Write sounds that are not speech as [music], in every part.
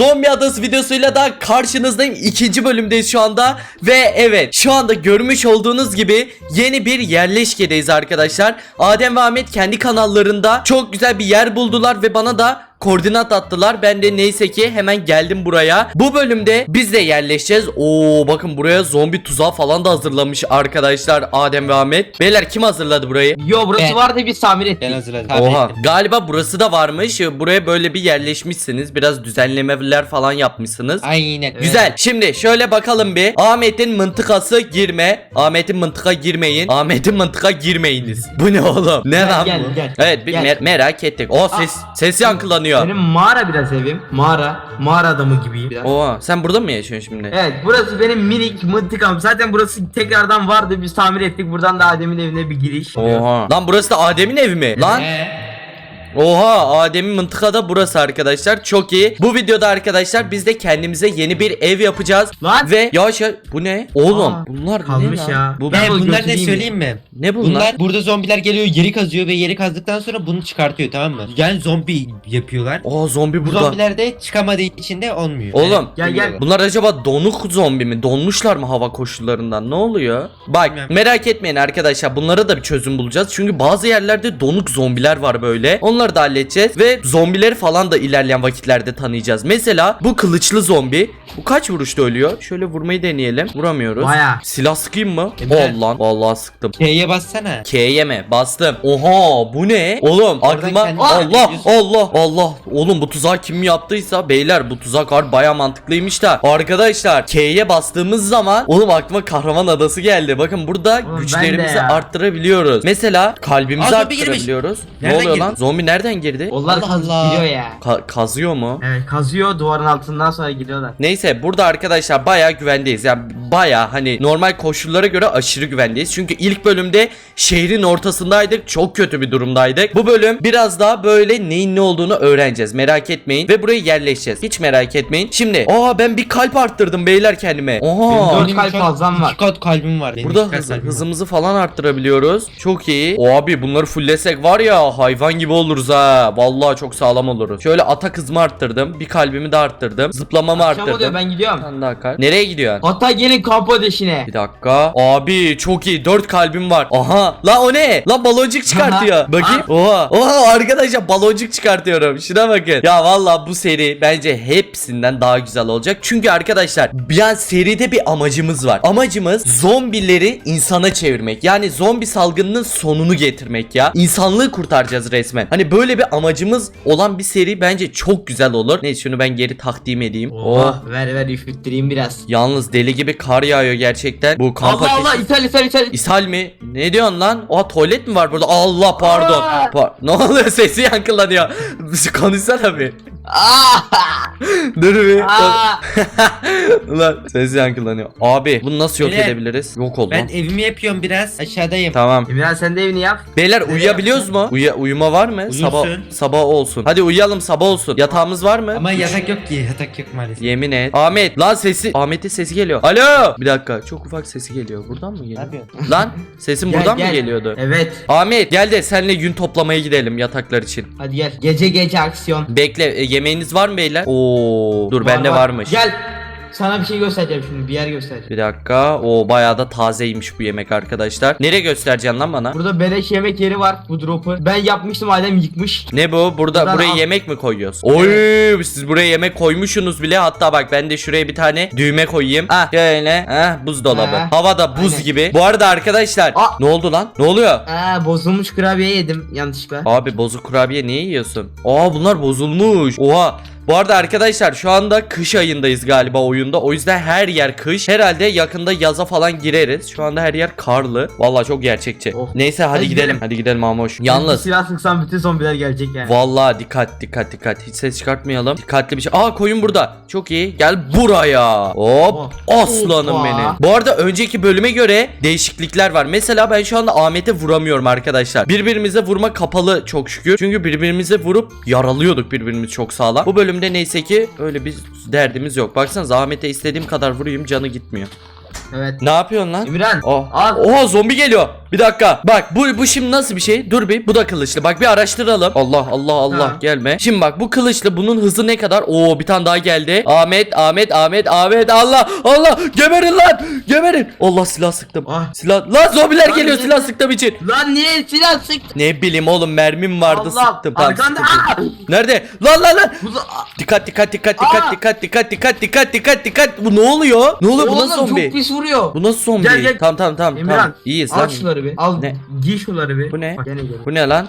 zombi adası videosuyla da karşınızdayım. İkinci bölümdeyiz şu anda. Ve evet şu anda görmüş olduğunuz gibi yeni bir yerleşkedeyiz arkadaşlar. Adem ve Ahmet kendi kanallarında çok güzel bir yer buldular ve bana da koordinat attılar. Ben de neyse ki hemen geldim buraya. Bu bölümde biz de yerleşeceğiz. Oo bakın buraya zombi tuzağı falan da hazırlamış arkadaşlar Adem ve Ahmet. Beyler kim hazırladı burayı? Yo burası Ben- vardı biz tamir ettik. Ben hazırladım. Oha galiba burası da varmış. Buraya böyle bir yerleşmişsiniz. Biraz düzenlemeler falan yapmışsınız. Aynen. Güzel. Şimdi şöyle bakalım bir. Ahmet'in mıntıkası girme. Ahmet'in mıntıka girmeyin. Ahmet'in mıntıka girmeyiniz. Bu ne oğlum? Ne Gel, lan gel, bu? gel. Evet bir Gel. mer- merak ettik. O ses ses yankılanıyor. Benim mağara biraz evim. Mağara. Mağara adamı gibiyim biraz. Oha sen burada mı yaşıyorsun şimdi? Evet burası benim minik mıntıkam. Zaten burası tekrardan vardı biz tamir ettik. Buradan da Adem'in evine bir giriş. Oha. Lan burası da Adem'in evi mi? Lan. Ee, Oha Adem'in mıntıkada burası arkadaşlar. Çok iyi. Bu videoda arkadaşlar biz de kendimize yeni bir ev yapacağız. Lan. Ve yavaş yavaş- bu ne? Oğlum Aa, bunlar kalmış ne lan? ya. Bu, Ben Ben bunu bunlar ne götüreyim söyleyeyim mi? ne bunlar? Bunlar burada zombiler geliyor yeri kazıyor ve yeri kazdıktan sonra bunu çıkartıyor tamam mı? Yani zombi yapıyorlar. Aa zombi Bu burada. zombiler de çıkamadığı için de olmuyor. Oğlum, Yani gel, gel. Bunlar acaba donuk zombi mi? Donmuşlar mı hava koşullarından? Ne oluyor? Bak Bilmiyorum. merak etmeyin arkadaşlar. Bunlara da bir çözüm bulacağız. Çünkü bazı yerlerde donuk zombiler var böyle. Onları da halledeceğiz. Ve zombileri falan da ilerleyen vakitlerde tanıyacağız. Mesela bu kılıçlı zombi. Bu kaç vuruşta ölüyor? Şöyle vurmayı deneyelim. Vuramıyoruz. Baya. Silah sıkayım mı? Evet. Ol lan. Vallahi sıktım. T'ye bassana. K'ye mi? Bastım. Oha bu ne? Oğlum Oradan aklıma Allah Aa! Allah Allah. Oğlum bu tuzağı kim yaptıysa beyler bu tuzak harbi baya mantıklıymış da. Arkadaşlar K'ye bastığımız zaman oğlum aklıma kahraman adası geldi. Bakın burada Oğlum ben de güçlerimizi ya. arttırabiliyoruz. Mesela kalbimizi Aa, zombi girmiş. arttırabiliyoruz. Ne Nereden oluyor girdi? lan? Zombi nereden girdi? Onlar Allah kazıp Allah. gidiyor ya. Ka- kazıyor mu? Evet kazıyor duvarın altından sonra gidiyorlar. Neyse burada arkadaşlar baya güvendeyiz. Yani baya hani normal koşullara göre aşırı güvendeyiz. Çünkü ilk bölümde şehrin ortasındaydık. Çok kötü bir durumdaydık. Bu bölüm biraz daha böyle neyin ne olduğunu öğreneceğiz. Merak etmeyin. Ve buraya yerleşeceğiz. Hiç merak etmeyin. Şimdi aa ben bir kalp arttırdım beyler kendime. Benim Oha. dört Benim kalp şu an fazlam var. iki kat kalbim var. Benim Burada iki kat hız- kalbim var. hızımızı falan arttırabiliyoruz. Çok iyi. O abi bunları fullesek var ya hayvan gibi oluruz ha. Vallahi çok sağlam oluruz. Şöyle atak hızımı arttırdım. Bir kalbimi de arttırdım. Zıplamamı Akşam oluyor arttırdım. ben gidiyorum. Tane daha kalp. Nereye gidiyorsun? Hatta gelin kamp ateşine. Bir dakika. Abi çok iyi. 4 kalbim var. Aha. La o ne? La baloncuk çıkartıyor. [laughs] Bakayım. Oha. Oha arkadaşlar baloncuk çıkartıyorum. Şuna bakın. Ya valla bu seri bence hepsinden daha güzel olacak. Çünkü arkadaşlar bir seride bir amacımız var. Amacımız zombileri insana çevirmek. Yani zombi salgınının sonunu getirmek ya. İnsanlığı kurtaracağız resmen. Hani böyle bir amacımız olan bir seri bence çok güzel olur. Neyse şunu ben geri takdim edeyim. Oh. Oha ver ver üfürttüreyim biraz. Yalnız deli gibi kar yağıyor gerçekten. Bu kamp Allah Allah ithal ithal ithal. İshal mi? Ne diyorsun lan? Oha tuvalet mi var burada? Allah pardon. Aa! Pa- [laughs] ne oluyor? Sesi yankılanıyor. [laughs] Konuşsana bir. Dur bir. Aa! [laughs] Ulan ses yankılanıyor. Abi bunu nasıl yok Beyler, edebiliriz? Yok oldu. Ben lan. evimi yapıyorum biraz. Aşağıdayım. Tamam. İmran sen de evini yap. Beyler uyuyabiliyoruz mu? Uya- uyuma var mı? Uyusun. Sabah sabah olsun. Hadi uyuyalım sabah olsun. Yatağımız var mı? Ama yatak yok ki. Yatak yok maalesef. Yemin et. Ahmet lan sesi. Ahmet'in sesi geliyor. Alo. Bir dakika. Çok ufak sesi geliyor. Buradan mı geliyor? yapıyorsun? Lan sesin Gel, buradan mı gel. geliyordu? Evet. Ahmet gel de senle yün toplamaya gidelim yataklar için. Hadi gel. Gece gece aksiyon. Bekle e, yemeğiniz var mı beyler? Oo dur bende varmış. Gel. Sana bir şey göstereceğim şimdi. Bir yer göstereceğim. Bir dakika. O bayağı da tazeymiş bu yemek arkadaşlar. Nereye göstereceksin lan bana? Burada beleş yemek yeri var. Bu drop'u. Ben yapmıştım Adem yıkmış. Ne bu? Burada Buradan buraya al. yemek mi koyuyoruz? Oy siz buraya yemek koymuşsunuz bile. Hatta bak ben de şuraya bir tane düğme koyayım. Ah şöyle. Ah buzdolabı. Ha. Hava da buz Aynen. gibi. Bu arada arkadaşlar Aa. ne oldu lan? Ne oluyor? Aa bozulmuş kurabiye yedim yanlışlıkla. Abi bozuk kurabiye niye yiyorsun? Aa bunlar bozulmuş. Oha. Bu arada arkadaşlar şu anda kış ayındayız galiba oyunda. O yüzden her yer kış. Herhalde yakında yaza falan gireriz. Şu anda her yer karlı. Vallahi çok gerçekçi. Oh. Neyse hadi, Hadi gidelim. gidelim. Hadi gidelim Mamoş. Bir Yalnız silah sıksam bütün zombiler gelecek yani. Vallahi dikkat dikkat dikkat. Hiç ses çıkartmayalım. Dikkatli bir şey. Aa koyun burada. Çok iyi. Gel buraya. Hop. Oh. Aslanım Hoppa. benim. Bu arada önceki bölüme göre değişiklikler var. Mesela ben şu anda Ahmet'e vuramıyorum arkadaşlar. Birbirimize vurma kapalı çok şükür. Çünkü birbirimize vurup yaralıyorduk birbirimizi çok sağlam. Bu bölümde neyse ki öyle bir derdimiz yok. Baksanıza Ahmet'e istediğim kadar vurayım canı gitmiyor. Evet. Ne yapıyorsun lan? İmran. Oh. Al. Oha zombi geliyor. Bir dakika. Bak bu bu şimdi nasıl bir şey? Dur bir. Bu da kılıçlı. Bak bir araştıralım. Allah Allah Allah Ha. gelme. Şimdi bak bu kılıçlı bunun hızı ne kadar? Oo bir tane daha geldi. Ahmet Ahmet Ahmet Ahmet Allah Allah geberin lan. Geberin. Allah silah sıktım. Ah. Silah. Lan zombiler Lan geliyor ne- silah sıktım için. Lan niye silah sıktın? Ne bileyim oğlum mermim vardı Allah sıktım. Tamam, arkanda aa! Nerede? Lan lan lan. Bu da- Dikkat dikkat dikkat dikkat Aa! dikkat dikkat dikkat dikkat dikkat dikkat. Bu ne oluyor? Ne oluyor? Bu Oğlum nasıl zombi? çok pis vuruyor. Bu nasıl zombi? Gel, gel. Tamam tamam tamam. Tamam. İyiyiz al lan. Şunları bir. Al Ne? giy şunları bir. Bu ne? Bak gene. Bu ne lan?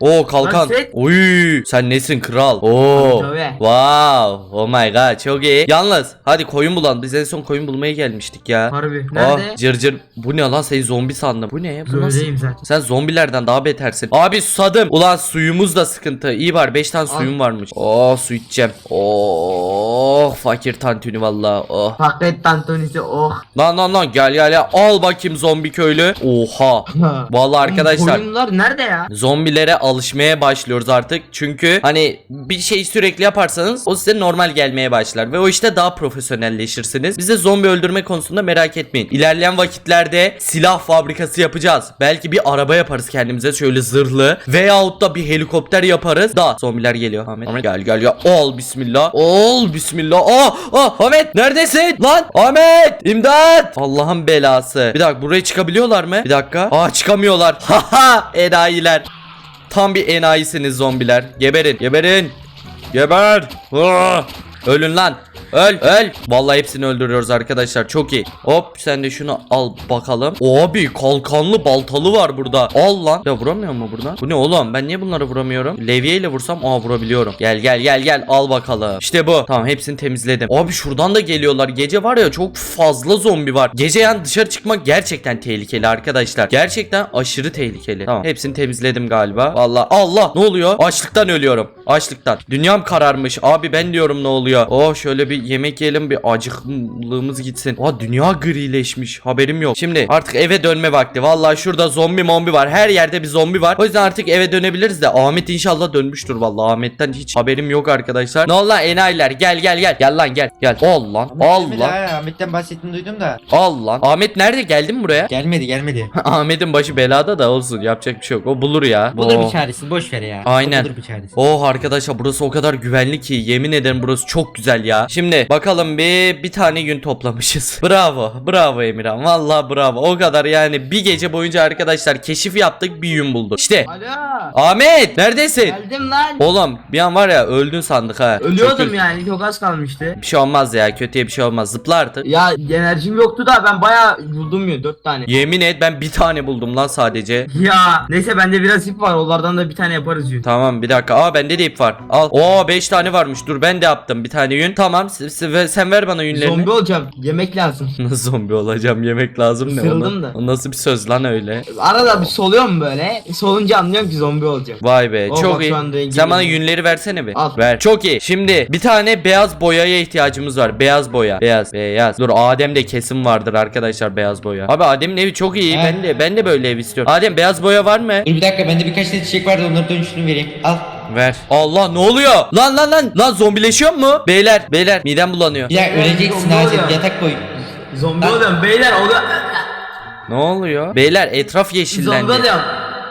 Oo kalkan. Lan set. Oy sen nesin kral? Oo. Tabii, tabii. Wow. Oh my god çok iyi. Yalnız hadi koyun bulalım. Biz en son koyun bulmaya gelmiştik ya. Harbi. Oh, Nerede? cır cır. Bu ne lan seni zombi sandım. Bu ne? Bu nasıl? Böyleyim zaten. Sen zombilerden daha betersin. Abi susadım. Ulan suyumuz da sıkıntı. İyi var 5 tane Al. suyum varmış. Oh su içeceğim. Oh fakir tantuni valla. Oh. Pakret tantonisi oh. Lan lan lan gel gel ya. Al bakayım zombi köylü. Oha. [laughs] Vallahi arkadaşlar. Koyunlar nerede ya? Zombilere alışmaya başlıyoruz artık. Çünkü hani bir şey sürekli yaparsanız o size normal gelmeye başlar. Ve o işte daha profesyonelleşirsiniz. Bize zombi öldürme konusunda merak etmeyin. İlerleyen vakitlerde silah fabrikası yapacağız. Belki bir araba yaparız kendimize şöyle zırhlı. Veyahut da bir helikopter yaparız. Da zombiler geliyor. Ahmet, Ahmet gel gel ya. Ol bismillah. Ol bismillah. Ah ah Ahmet neredesin? Lan Ahmet imdat. Allah'ın belası. Bir dakika buraya çıkabiliyorlar mı? Bir dakika. Aa çıkamıyorlar. [laughs] Haha enayiler. Tam bir enayisiniz zombiler. Geberin, geberin. Geber. Ölün lan. Öl, öl. Vallahi hepsini öldürüyoruz arkadaşlar. Çok iyi. Hop sen de şunu al bakalım. Abi kalkanlı baltalı var burada. Al lan. Ya vuramıyor mu buradan? Bu ne oğlum? Ben niye bunları vuramıyorum? Levye ile vursam aa vurabiliyorum. Gel gel gel gel al bakalım. İşte bu. Tamam hepsini temizledim. Abi şuradan da geliyorlar. Gece var ya çok fazla zombi var. Gece yani dışarı çıkmak gerçekten tehlikeli arkadaşlar. Gerçekten aşırı tehlikeli. Tamam hepsini temizledim galiba. Vallahi Allah ne oluyor? Açlıktan ölüyorum. Açlıktan. Dünyam kararmış. Abi ben diyorum ne oluyor? Oh şöyle bir yemek yiyelim bir acıklığımız gitsin. Aa dünya grileşmiş. Haberim yok. Şimdi artık eve dönme vakti. Vallahi şurada zombi mombi var. Her yerde bir zombi var. O yüzden artık eve dönebiliriz de Ahmet inşallah dönmüştür vallahi. Ahmet'ten hiç haberim yok arkadaşlar. Ne oldu lan enayiler? Gel gel gel. Gel lan gel. Gel. Al lan. Al lan. ha, Ahmet'ten bahsettiğini duydum da. Al lan. Ahmet nerede? Geldin mi buraya? Gelmedi gelmedi. [laughs] Ahmet'in başı belada da olsun. Yapacak bir şey yok. O bulur ya. Bulur Oh. bir çaresi boş ver ya. Aynen. O Bulur bir çaresi. Oh arkadaşlar burası o kadar güvenli ki yemin ederim burası çok güzel ya. Şimdi bakalım bir bir tane yün toplamışız. [laughs] Bravo. Bravo Emirhan. Vallahi bravo. O kadar yani bir gece boyunca arkadaşlar keşif yaptık bir yün bulduk. İşte Alo. Ahmet neredesin? Geldim lan. Oğlum bir an var ya öldün sandık ha. Çok Ölüyordum kötü- yani çok az kalmıştı. Bir şey olmaz ya kötüye bir şey olmaz. Zıpla artık. Ya enerjim yoktu da ben baya buldum ya 4 tane. Yemin et ben bir tane buldum lan sadece. Ya neyse bende biraz ip var onlardan da bir tane yaparız yün. Tamam bir dakika. Aa bende de ip var. Al. Oo 5 tane varmış. Dur ben de yaptım bir tane yün. Tamam sen ver bana yünlerini. Zombi olacağım yemek lazım. [laughs] Nasıl zombi olacağım yemek lazım ne Isırıldım ona? da. O nasıl bir söz lan öyle? Arada bir soluyorum böyle. Solunca anlıyorum ki zombi olacağım. Vay be Oh, çok bak iyi. şu Sen bana geliyor. yünleri versene bir. Al. Ver. Çok iyi. Şimdi bir tane beyaz boyaya ihtiyacımız var. Beyaz boya. Beyaz. Beyaz. Dur Adem de kesin vardır arkadaşlar beyaz boya. Abi Adem'in evi çok iyi. He. Ben de ben de böyle ev istiyorum. Adem beyaz boya var mı? Dur bir dakika bende birkaç tane çiçek vardı onları dönüşünü vereyim. Al. Ver. Allah ne oluyor? Lan lan lan. Lan zombileşiyor mu? Beyler beyler midem bulanıyor. Bir dakika öleceksin zombi yatak koy. Zombi oluyorum beyler oluyor. Ne oluyor? Beyler etraf yeşillendi. Zombi oluyorum.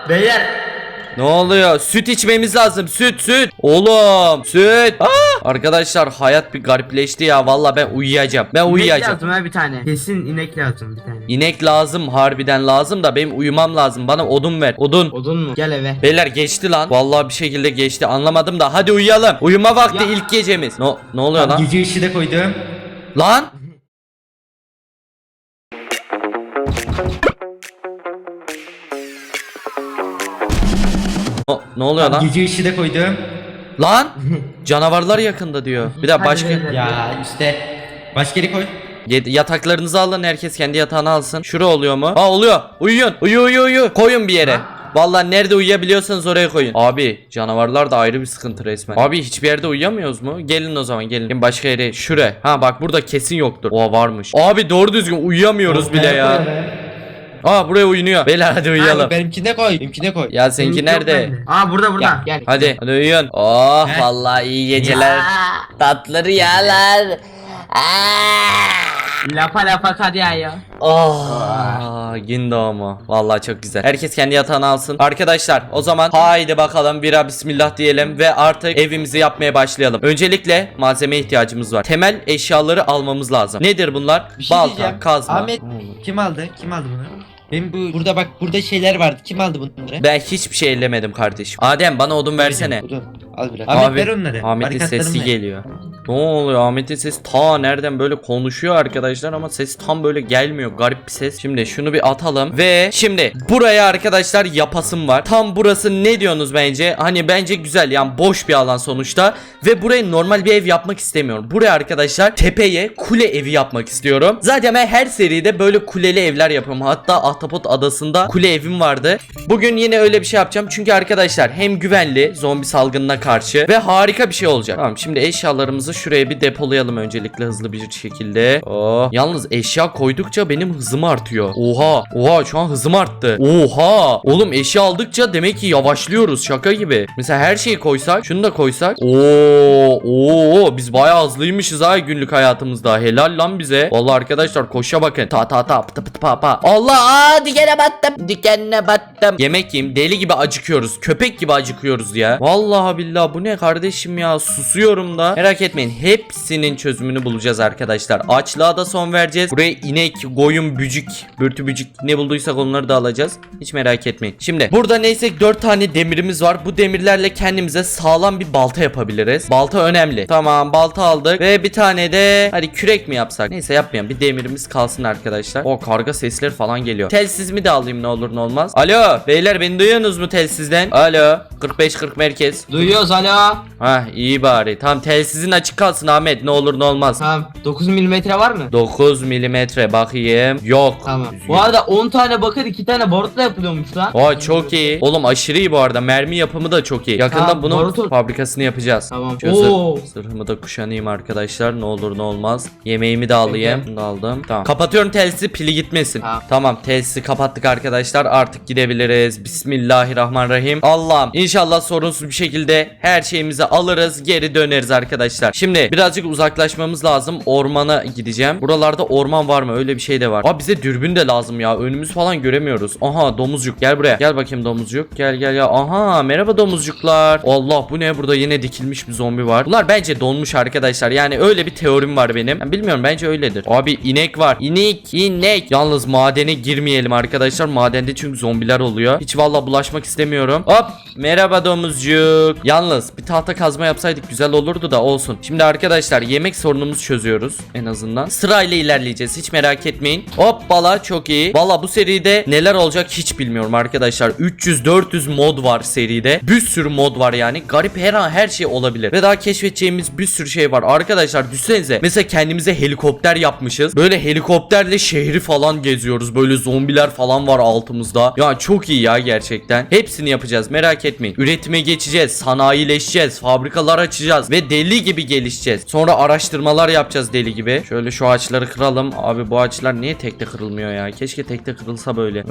Beyler. Ne oluyor? Süt içmemiz lazım. Süt süt. Oğlum süt. Aa! Arkadaşlar hayat bir garipleşti ya. Valla ben uyuyacağım. Ben İnek uyuyacağım. lazım ha bir tane. Kesin inek lazım bir tane. İnek lazım harbiden lazım da benim uyumam lazım. Bana odun ver. Odun. Odun mu? Gel eve. Beyler geçti lan. Vallahi bir şekilde geçti. Anlamadım da hadi uyuyalım. Uyuma vakti Ya. ilk gecemiz. Ne ne oluyor lan? Gece ışığı da koydum. Lan? O- ne oluyor lan? Gece ışığı da koydum. Lan? [laughs] Canavarlar yakında diyor. Bir de Hadi başka. Ya işte. Başka yere koy. Yataklarınızı alın herkes kendi yatağını alsın. Şura oluyor mu? Ha oluyor. Uyuyun. Uyu uyu uyu. Koyun bir yere. Vallahi nerede uyuyabiliyorsanız oraya koyun. Abi canavarlar da ayrı bir sıkıntı resmen. Abi hiçbir yerde uyuyamıyoruz mu? Gelin o zaman gelin. Gelin başka yere. Şuraya. Ha bak burada kesin yoktur. Oha varmış. Abi doğru düzgün uyuyamıyoruz bile ya. Aa buraya uyunuyor. Beyler hadi uyuyalım. Abi benimkine koy. Benimkine koy. Ya seninki Benimki yok nerede? bende. Aa burada burada. Ya, Gel. Hadi hadi uyuyun. Oh He? vallahi iyi geceler. Tatlı rüyalar. Lapa lapa kar yağıyor. Ah, Gindo mu? Vallahi çok güzel. Herkes kendi yatağını alsın. Arkadaşlar o zaman haydi bakalım bira bismillah diyelim ve artık evimizi yapmaya başlayalım. Öncelikle malzeme ihtiyacımız var. Temel eşyaları almamız lazım. Nedir bunlar? Bir şey Balta, diyeceğim. kazma. Ahmet kim aldı? Kim aldı bunu? Benim bu burada bak burada şeyler vardı. Kim aldı bunları? Ben hiçbir şey ellemedim kardeşim. Adem bana odun versene. Odun. Al biraz. Ahmet Abi, ver onları. Ahmet'in sesi ver. geliyor. Ne oluyor? Ahmet'in sesi ta nereden böyle konuşuyor arkadaşlar ama ses tam böyle gelmiyor. Garip bir ses. Şimdi şunu bir atalım ve şimdi buraya arkadaşlar yapasım var. Tam burası ne diyorsunuz bence? Hani bence güzel yani boş bir alan sonuçta ve buraya normal bir ev yapmak istemiyorum. Buraya arkadaşlar tepeye kule evi yapmak istiyorum. Zaten ben her seride böyle kuleli evler yapıyorum. Hatta Ahtapot adasında kule evim vardı. Bugün yine öyle bir şey yapacağım. Çünkü arkadaşlar hem güvenli zombi salgınına karşı ve harika bir şey olacak. Tamam şimdi eşyalarımızı şuraya bir depolayalım öncelikle hızlı bir şekilde. Oh. Yalnız eşya koydukça benim hızım artıyor. Oha. Oha şu an hızım arttı. Oha. Oğlum eşya aldıkça demek ki yavaşlıyoruz şaka gibi. Mesela her şeyi koysak şunu da koysak. Oo. Oo biz bayağı hızlıymışız ha günlük hayatımızda. Helal lan bize. Vallahi arkadaşlar koşa bakın. Ta ta ta pıtı pıtı pa pa. Allah aa dikene battım. Dikenine battım. Yemek yiyeyim deli gibi acıkıyoruz. Köpek gibi acıkıyoruz ya. Vallahi billahi bu ne kardeşim ya. Susuyorum da. Merak etmeyin. Hepsinin çözümünü bulacağız arkadaşlar. Açlığa da son vereceğiz. Buraya inek, koyun, bücük, börtü bücük ne bulduysak onları da alacağız. Hiç merak etmeyin. Şimdi burada neyse 4 tane demirimiz var. Bu demirlerle kendimize sağlam bir balta yapabiliriz. Balta önemli. Tamam balta aldık. Ve bir tane de hadi kürek mi yapsak? Neyse yapmayalım. Bir demirimiz kalsın arkadaşlar. O karga sesleri falan geliyor. Telsiz mi de alayım ne olur ne olmaz. Alo beyler beni duyuyorsunuz mu telsizden? Alo 45-40 merkez. Duyuyoruz alo. Hah iyi bari. Tamam telsizin açık kalsın Ahmet ne olur ne olmaz. Tamam 9 milimetre var mı? 9 milimetre bakayım. Yok. Tamam. Bu arada 10 tane bakır 2 tane barutla yapılıyormuş lan. Aa çok iyi. Oğlum aşırı iyi bu arada. Mermi yapımı da çok iyi. Yakında Tamam, bunun barutun. fabrikasını yapacağız. Tamam. Şu Oo. zırhımı da kuşanayım arkadaşlar. Ne olur ne olmaz. Yemeğimi de alayım. Bunu da aldım. Tamam. Kapatıyorum telsizi pili gitmesin. Tamam. Tamam telsizi kapattık arkadaşlar. Artık gidebiliriz. Bismillahirrahmanirrahim. Allah'ım inşallah sorunsuz bir şekilde her şeyimizi alırız. Geri döneriz arkadaşlar. Şimdi birazcık uzaklaşmamız lazım. Ormana gideceğim. Buralarda orman var mı? Öyle bir şey de var. Aa bize dürbün de lazım ya. Önümüz falan göremiyoruz. Aha domuzcuk gel buraya. Gel bakayım domuzcuk. Gel gel ya. Aha merhaba domuzcuklar. Allah bu ne burada yine dikilmiş bir zombi var. Bunlar bence donmuş arkadaşlar. Yani öyle bir teorim var benim. Ben bilmiyorum bence öyledir. Abi inek var. İnek inek. Yalnız madene girmeyelim arkadaşlar. Madende çünkü zombiler oluyor. Hiç valla bulaşmak istemiyorum. Hop merhaba domuzcuk. Yalnız bir tahta kazma yapsaydık güzel olurdu da olsun. Şimdi arkadaşlar yemek sorunumuzu çözüyoruz en azından. Sırayla ilerleyeceğiz. Hiç merak etmeyin. Hop bala çok iyi. Valla bu seride neler olacak hiç bilmiyorum arkadaşlar. 300-400 mod var seride. Bir sürü mod var yani. Garip her an her şey olabilir. Ve daha keşfedeceğimiz bir sürü şey var. Arkadaşlar düşünsenize. Mesela kendimize helikopter yapmışız. Böyle helikopterle şehri falan geziyoruz. Böyle zombiler falan var altımızda. Ya çok iyi ya gerçekten. Hepsini yapacağız merak etmeyin. Üretime geçeceğiz. Sanayileşeceğiz. Fabrikalar açacağız. Ve deli gibi gelişeceğiz. Sonra araştırmalar yapacağız deli gibi. Şöyle şu ağaçları kıralım. Abi bu ağaçlar niye tekte kırılmıyor ya? Keşke tekte kırılsa böyle.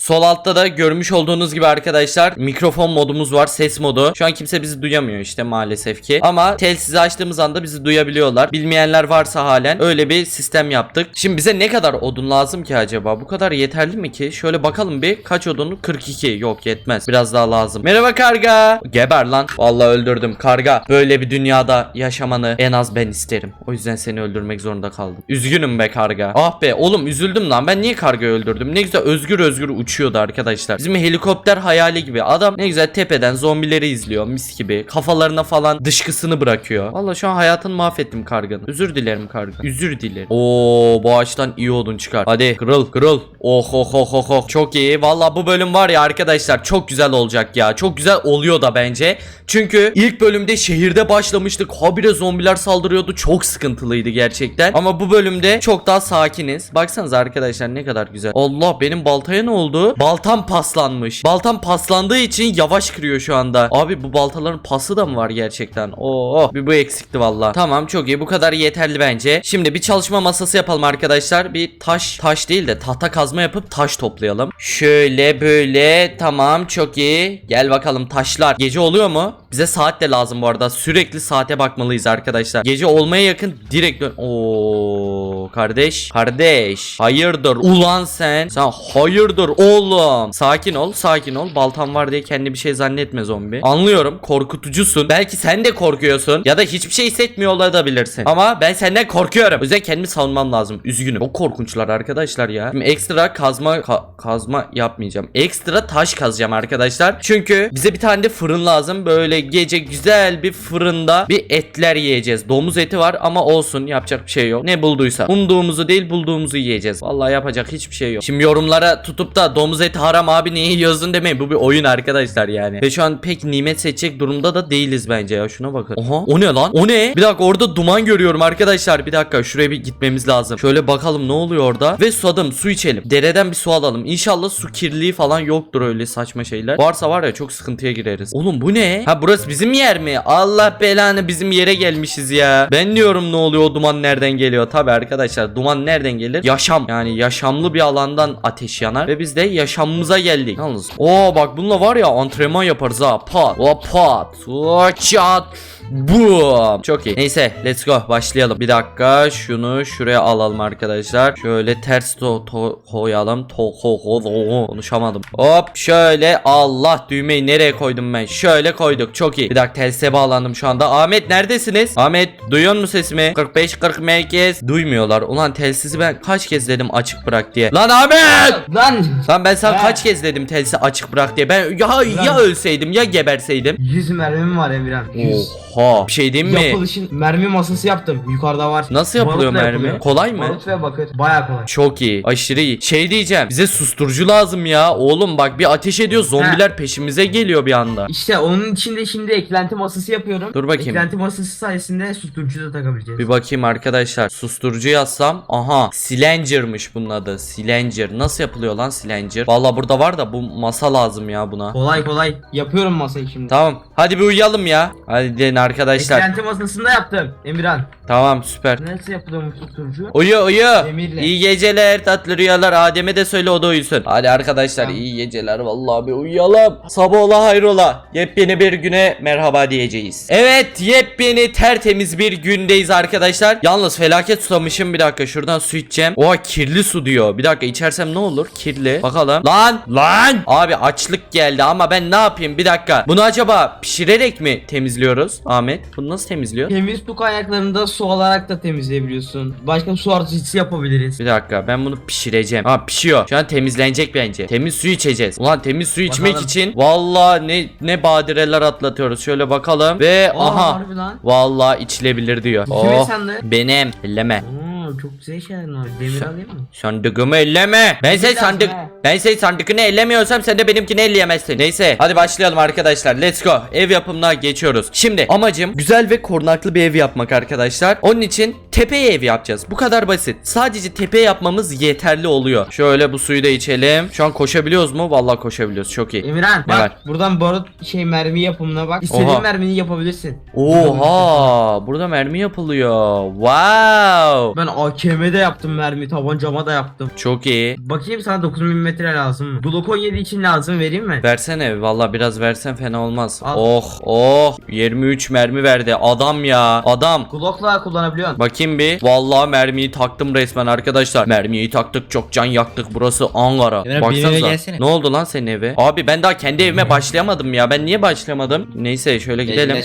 Sol altta da görmüş olduğunuz gibi arkadaşlar mikrofon modumuz var. Ses modu. Şu an kimse bizi duyamıyor işte maalesef ki. Ama telsizi açtığımız anda bizi duyabiliyorlar. Bilmeyenler varsa halen öyle bir sistem yaptık. Şimdi bize ne kadar odun lazım ki acaba? Bu kadar yeterli mi ki? Şöyle bakalım bir. Kaç odunu? 42. Yok yetmez. Biraz daha lazım. Merhaba karga. Geber lan. Vallahi öldürdüm. Karga. Böyle bir dünyada yaşamanı en az ben isterim. O yüzden seni öldürmek zorunda kaldım. Üzgünüm be karga. Ah be oğlum üzüldüm lan. Ben niye kargayı öldürdüm? Ne güzel özgür özgür uçuyordu arkadaşlar. Bizim helikopter hayali gibi. Adam ne güzel tepeden zombileri izliyor mis gibi. Kafalarına falan dışkısını bırakıyor. Vallahi şu an hayatını mahvettim karganın. Özür dilerim karga. Özür dilerim. Oo bu ağaçtan iyi odun çıkar. Hadi kırıl kırıl. Oh oh oh oh oh. Çok iyi. Vallahi bu bölüm var ya arkadaşlar çok güzel olacak ya. Çok güzel oluyor da bence. Çünkü ilk bölümde şehirde başlamıştık. Habire zombiler saldırıyordu. Çok sıkıntılıydı gerçekten. Ama bu bölümde çok daha sakiniz. Baksanıza arkadaşlar ne kadar güzel. Allah benim baltaya ne oldu? Baltam paslanmış. Baltam paslandığı için yavaş kırıyor şu anda. Abi bu baltaların pası da mı var gerçekten? Oo bir bu eksikti valla. Tamam çok iyi bu kadar yeterli bence. Şimdi bir çalışma masası yapalım arkadaşlar. Bir taş taş değil de tahta kazma yapıp taş toplayalım. Şöyle böyle tamam çok iyi. Gel bakalım taşlar. Gece oluyor mu? Bize saat de lazım bu arada. Sürekli saate bakmalıyız arkadaşlar. Gece olmaya yakın direkt dön. Oo kardeş. Kardeş. Hayırdır ulan sen? Sen hayırdır oğlum? Sakin ol, sakin ol. Baltam var diye kendi bir şey zannetme zombi. Anlıyorum. Korkutucusun. Belki sen de korkuyorsun ya da hiçbir şey hissetmiyor olabilirsin. Ama ben senden korkuyorum. O yüzden kendimi savunmam lazım. Üzgünüm. O korkunçlar arkadaşlar ya. Şimdi ekstra kazma ka- kazma yapmayacağım. Ekstra taş kazacağım arkadaşlar. Çünkü bize bir tane de fırın lazım. Böyle gece güzel bir fırında bir etler yiyeceğiz. Domuz eti var ama olsun yapacak bir şey yok. Ne bulduysa. Umduğumuzu değil bulduğumuzu yiyeceğiz. Vallahi yapacak hiçbir şey yok. Şimdi yorumlara tutup da domuz eti haram abi niye yiyorsun demeyin. Bu bir oyun arkadaşlar yani. Ve şu an pek nimet seçecek durumda da değiliz bence ya. Şuna bakın. Oha o ne lan? O ne? Bir dakika orada duman görüyorum arkadaşlar. Bir dakika şuraya bir gitmemiz lazım. Şöyle bakalım ne oluyor orada. Ve susadım su içelim. Dereden bir su alalım. İnşallah su kirliliği falan yoktur öyle saçma şeyler. Varsa var ya çok sıkıntıya gireriz. Oğlum bu ne? Ha burası bizim yer mi? Allah belanı bizim yere gelmişiz ya. Ben diyorum ne oluyor o duman nereden geliyor? Tabi arkadaşlar duman nereden gelir? Yaşam. Yani yaşamlı bir alandan ateş yanar. Ve biz de yaşamımıza geldik. Yalnız. Oo bak bununla var ya antrenman yaparız ha. Pat. O pat. O çat. Boom. Çok iyi. Neyse let's go başlayalım. Bir dakika şunu şuraya alalım arkadaşlar. Şöyle ters to, to koyalım. To ko ko ko- konuşamadım. Hop şöyle Allah düğmeyi nereye koydum ben? Şöyle koyduk. Çok iyi. Bir dakika telsize bağlandım şu anda. Ahmet neredesiniz? Ahmet duyuyor musun sesimi? 45 40 merkez. Duymuyorlar. Ulan telsizi ben kaç kez dedim açık bırak diye. Lan Ahmet! Lan Lan ben sana kaç kez dedim telsizi açık bırak diye. Ben ya ya ölseydim ya geberseydim. 100 mermim var Emirhan. 100. Oha. Bir şey diyeyim mi? Yapılışın mermi masası yaptım. Yukarıda var. Nasıl yapılıyor Barutla mermi? yapılıyor. Kolay mı? Barut ve bakır. Baya kolay. Çok iyi. Aşırı iyi. Şey diyeceğim. Bize susturucu lazım ya. Oğlum bak bir ateş ediyor. Zombiler peşimize geliyor bir anda. İşte onun için de şimdi eklenti masası yapıyorum. Dur bakayım. Eklenti masası sayesinde susturucu da takabileceğiz. Bir bakayım arkadaşlar. Susturucu yazsam. Aha. Silencer'mış bunun adı. Silencer. Nasıl yapılıyor lan Silencer? Valla burada var da bu masa lazım ya buna. Kolay kolay. Yapıyorum masayı şimdi. Tamam. Hadi bir uyuyalım ya. Hadi gelin arkadaşlar. Eklenti masasında yaptım Emirhan. Tamam süper. Nasıl yapılıyor susturucu? Uyu uyu. Demirle. İyi geceler tatlı rüyalar. Adem'e de söyle o da uyusun. Hadi arkadaşlar Tamam. iyi geceler. Vallahi bir uyuyalım. Sabah ola hayrola. Yepyeni bir güne merhaba diyeceğiz. Evet yepyeni tertemiz bir gündeyiz arkadaşlar. Yalnız felaket susamışım. Bir dakika şuradan su içeceğim. Oha kirli su diyor. Bir dakika içersem ne olur? Kirli. Bakalım. Lan lan. Abi açlık geldi ama ben ne yapayım? Bir dakika. Bunu acaba pişirerek mi temizliyoruz? Ahmet bunu nasıl temizliyor? Temiz su kaynaklarında su alarak da temizleyebiliyorsun. Başka su artıcısı yapabiliriz. Bir dakika ben bunu pişireceğim. Ha pişiyor. Şu an temizlenecek bence. Temiz su içeceğiz. Ulan temiz su içmek Bakalım. için valla ne ne badireler atlatıyoruz. Şöyle bakalım. Ve Aa, aha. harbi lan. Valla içilebilir diyor. Kimin Oh, sandığı? benim. Elleme. Oo, çok güzel şeyler var. Demir alayım mı? Sandığımı elleme. Ben Biraz sandık be. Senin sandıkını ellemiyorsam sen de benimkini elleyemezsin. Neyse hadi başlayalım arkadaşlar. Let's go. Ev yapımına geçiyoruz. Şimdi amacım güzel ve korunaklı bir ev yapmak arkadaşlar. Onun için tepeye ev yapacağız. Bu kadar basit. Sadece tepe yapmamız yeterli oluyor. Şöyle bu suyu da içelim. Şu an koşabiliyoruz mu? Vallahi koşabiliyoruz. Çok iyi. Emirhan Ne bak var? buradan barut şey mermi yapımına bak. İstediğin Oha. mermini yapabilirsin. Oha! Burada mermi yapılıyor. Wow! Ben AKM'de yaptım mermi, tabancama da yaptım. Çok iyi. Bakayım sana 9000 metre lazım mı? Glock 17 için lazım vereyim mi? Versene valla biraz versen fena olmaz. Al. Oh oh 23 mermi verdi adam ya adam. Glock'la kullanabiliyorsun. Bakayım bir. Vallahi mermiyi taktım resmen arkadaşlar. Mermiyi taktık çok can yaktık. Burası Ankara. Emre, Baksanıza. gelsene. Ne oldu lan senin eve? Abi ben daha kendi evime başlayamadım ya. Ben niye başlamadım? Neyse şöyle gidelim.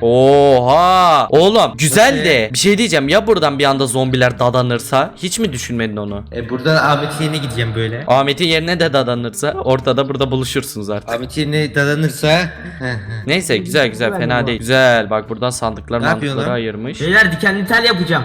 Oha! Oğlum güzel de bir şey diyeceğim ya buradan bir anda zombiler dadanırsa hiç mi düşünmedin onu? E burada Ahmet'in yerine gideceğim böyle. Ahmet'in yerine de dadanırsa ortada burada buluşursunuz artık. Ahmet yerine dadanırsa. Neyse güzel güzel fena değil. Güzel bak buradan sandıklar Ne yapıyorsun mantıkları lan? ayırmış. Beyler dikenli tel yapacağım.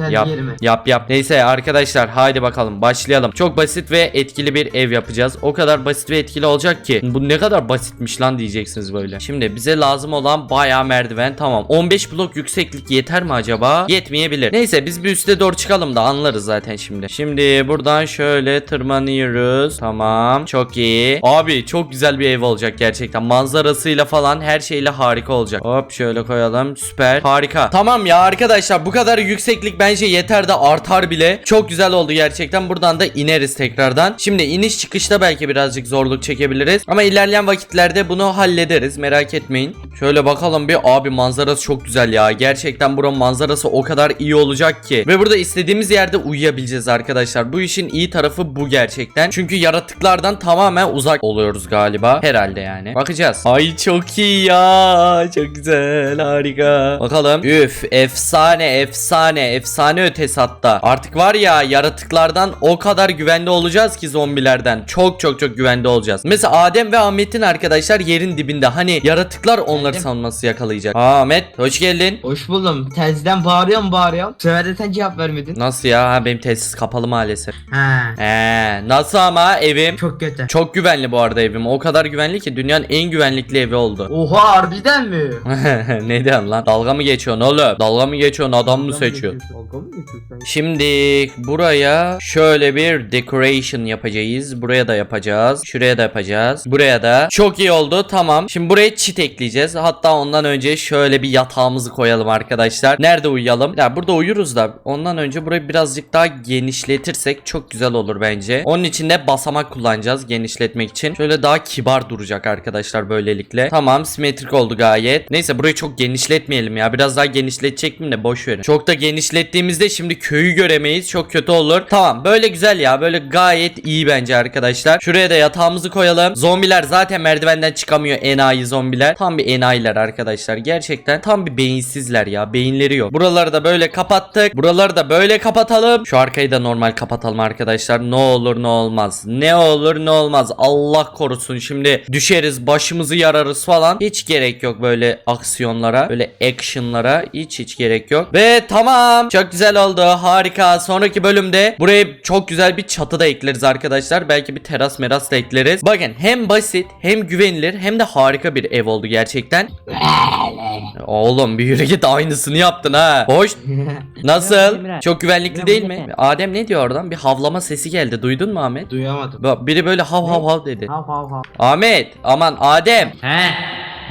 Tel Yap yerime. yap yap. Neyse arkadaşlar haydi bakalım başlayalım. Çok basit ve etkili bir ev yapacağız. O kadar basit ve etkili olacak ki. Bu ne kadar basitmiş lan diyeceksiniz böyle. Şimdi bize lazım olan bayağı merdiven. Tamam 15 blok yükseklik yeter mi acaba? Yetmeyebilir. Neyse biz bir üste doğru çıkalım da anlarız zaten şimdi. Şimdi buradan şöyle tırmanıyoruz. Tamam çok iyi. Abi çok güzel bir ev olacak gerçekten. Manzarasıyla falan her şeyle harika olacak. Hop şöyle koyalım. Süper. Harika. Tamam ya arkadaşlar bu kadar yükseklik bence yeter de artar bile. Çok güzel oldu gerçekten. Buradan da ineriz tekrardan. Şimdi iniş çıkışta belki birazcık zorluk çekebiliriz. Ama ilerleyen vakitlerde bunu hallederiz. Merak etmeyin. Şöyle bakalım bir abi manzarası çok güzel ya. Gerçekten buranın manzarası o kadar iyi olacak ki. Ve burada istediğimiz yerde uyuyabileceğiz arkadaşlar. Bu işin iyi tarafı bu gerçekten. Çünkü yaratıklardan tamamen uzak oluyoruz galiba. Herhalde yani. Bakacağız. Ay çok iyi ya. Çok güzel harika. Bakalım. Üf efsane efsane efsane ötesi hatta. Artık var ya yaratıklardan o kadar güvende olacağız ki zombilerden. Çok çok çok güvende olacağız. Mesela Adem ve Ahmet'in arkadaşlar yerin dibinde. Hani yaratıklar onları Geldim. savunması yakalayacak. Aa Ahmet hoş geldin. Hoş buldum. Telsizden bağırıyorum bağırıyorum. Bu sefer de sen cevap vermedin. Nasıl ya? Ha, benim tesis kapalı maalesef. He. Ee, nasıl ama evim? Çok kötü. Çok güvenli bu arada evim. O kadar güvenli ki dünyanın en güvenlikli evi oldu. [laughs] Oha harbiden mi? ne diyorsun lan? Dalga mı geçiyorsun oğlum? Dalga mı geçiyorsun? Adam mı seçiyorsun? Şimdi buraya şöyle bir decoration yapacağız. Buraya da yapacağız. Şuraya da yapacağız. Buraya da. Çok iyi oldu. Tamam. Şimdi buraya çit ekleyeceğiz. Hatta ondan önce şöyle bir yatağımızı koyalım arkadaşlar. Nerede uyuyalım? Ya burada uyuruz da ondan önce burayı birazcık daha genişletirsek çok güzel olur bence. Onun için de basamak kullanacağız genişletmek için. Şöyle daha kibar duracak arkadaşlar böylelikle. Tamam simetrik oldu gayet. Neyse burayı çok genişletmeyelim ya. Biraz daha genişletecek miyim de boş verin. Çok da genişlettiğimizde şimdi köyü göremeyiz. Çok kötü olur. Tamam böyle güzel ya. Böyle gayet iyi bence arkadaşlar. Şuraya da yatağımızı koyalım. Zombiler zaten merdivenden çıkamıyor. Enayi zombiler. Tam bir enayiler arkadaşlar. Gerçekten tam bir beyinsizler ya. Beyinleri yok. Buraları da böyle kapattık. Buraları da böyle kapatalım. Şu arkayı da normal kapatalım arkadaşlar. Ne olur ne olmaz. Ne olur ne olmaz. Allah korusun. Şimdi düşeriz başımızı yararız falan. Hiç gerek yok böyle aksiyonlara. Böyle actionlara. Hiç hiç gerek yok. Ve tamam. Çok güzel oldu. Harika. Sonraki bölümde buraya çok güzel bir çatı da ekleriz arkadaşlar. Belki bir teras meras da ekleriz. Bakın hem basit hem güvenilir hem de harika bir ev oldu gerçekten. Oğlum bir yürü git aynısını yaptın ha. Hoş. [laughs] Nasıl? Çok güvenlikli değil mi? Adem ne diyor oradan? Bir havlama sesi geldi. Duydun mu Ahmet? Duyamadım. Biri böyle hav hav hav dedi. Hav hav hav. Ahmet aman Adem He.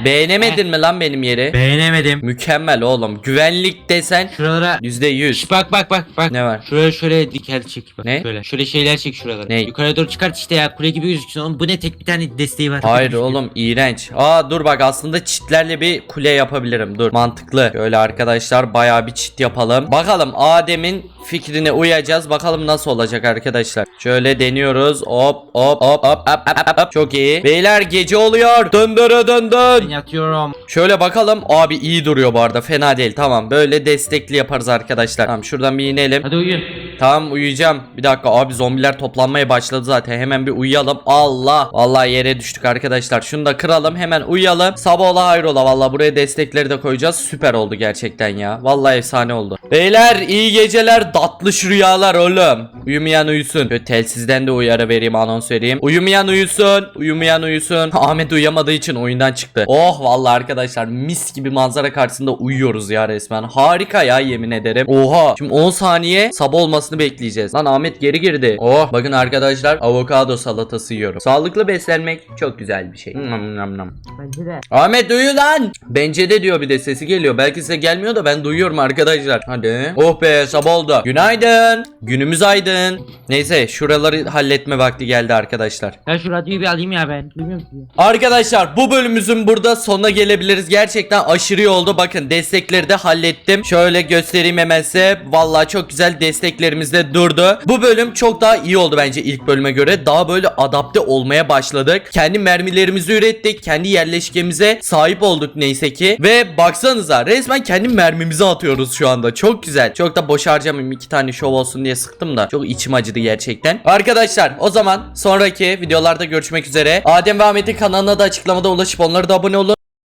Beğenemedin mi lan benim yeri? Beğenemedim. Mükemmel oğlum. Güvenlik desen Şuralara yüzde yüz. Şş, bak bak bak bak. Ne var? Şuraya şöyle dikel çek bak. Ne? Şöyle. Şöyle şeyler çek şuralara. Ne? Yukarı doğru çıkart işte ya kule gibi gözüksün. Oğlum bu ne tek bir tane desteği var. Hayır oğlum iğrenç. Aa dur bak aslında çitlerle bir kule yapabilirim. Dur mantıklı. Şöyle arkadaşlar bayağı bir çit yapalım. Bakalım Adem'in fikrine uyacağız. Bakalım nasıl olacak arkadaşlar. Şöyle deniyoruz. Hop hop hop hop hop hop hop. Çok iyi. Beyler gece oluyor. Döndürü dön Yatıyorum. Şöyle bakalım. Abi iyi duruyor bu arada. Fena değil. Tamam. Böyle destekli yaparız arkadaşlar. Tamam şuradan bir inelim. Hadi uyuyun. Tamam uyuyacağım. Bir dakika abi zombiler toplanmaya başladı zaten. Hemen bir uyuyalım. Allah. Vallahi yere düştük arkadaşlar. Şunu da kıralım. Hemen uyuyalım. Sabah ola hayrola. Vallahi buraya destekleri de koyacağız. Süper oldu gerçekten ya. Vallahi efsane oldu. Beyler iyi geceler. Tatlış rüyalar oğlum. Uyumayan uyusun. Şöyle telsizden de uyarı vereyim anons vereyim. Uyumayan uyusun. Uyumayan uyusun. [laughs] Ahmet uyuyamadığı için oyundan çıktı. Oh vallahi arkadaşlar mis gibi manzara karşısında uyuyoruz ya resmen. Harika ya yemin ederim. Oha. Şimdi 10 saniye sabah olmasını bekleyeceğiz. Lan Ahmet geri girdi. Oh bakın arkadaşlar avokado salatası yiyorum. Sağlıklı beslenmek çok güzel bir şey. Nam nam nam. Bence de. Ahmet uyu lan. Bence de diyor bir de sesi geliyor. Belki size gelmiyor da ben duyuyorum arkadaşlar. Hadi. Oh be sabah oldu. Günaydın. Günümüz aydın. Neyse şuraları halletme vakti geldi arkadaşlar. Ya şu radyoyu bir alayım ya ben. Duymuyorum ki. Arkadaşlar bu bölümümüzün burada sonuna gelebiliriz. Gerçekten aşırı iyi oldu. Bakın destekleri de hallettim. Şöyle göstereyim hemen size. Vallahi çok güzel desteklerimiz de durdu. Bu bölüm çok daha iyi oldu bence ilk bölüme göre. Daha böyle adapte olmaya başladık. Kendi mermilerimizi ürettik. Kendi yerleşkemize sahip olduk neyse ki. Ve baksanıza resmen kendi mermimizi atıyoruz şu anda. Çok güzel. Çok da boş harcamayayım. iki tane şov olsun diye sıktım da. Çok içim acıdı gerçekten. Arkadaşlar o zaman sonraki videolarda görüşmek üzere. Adem ve Ahmet'in kanalına da açıklamada ulaşıp onlara da abone olun.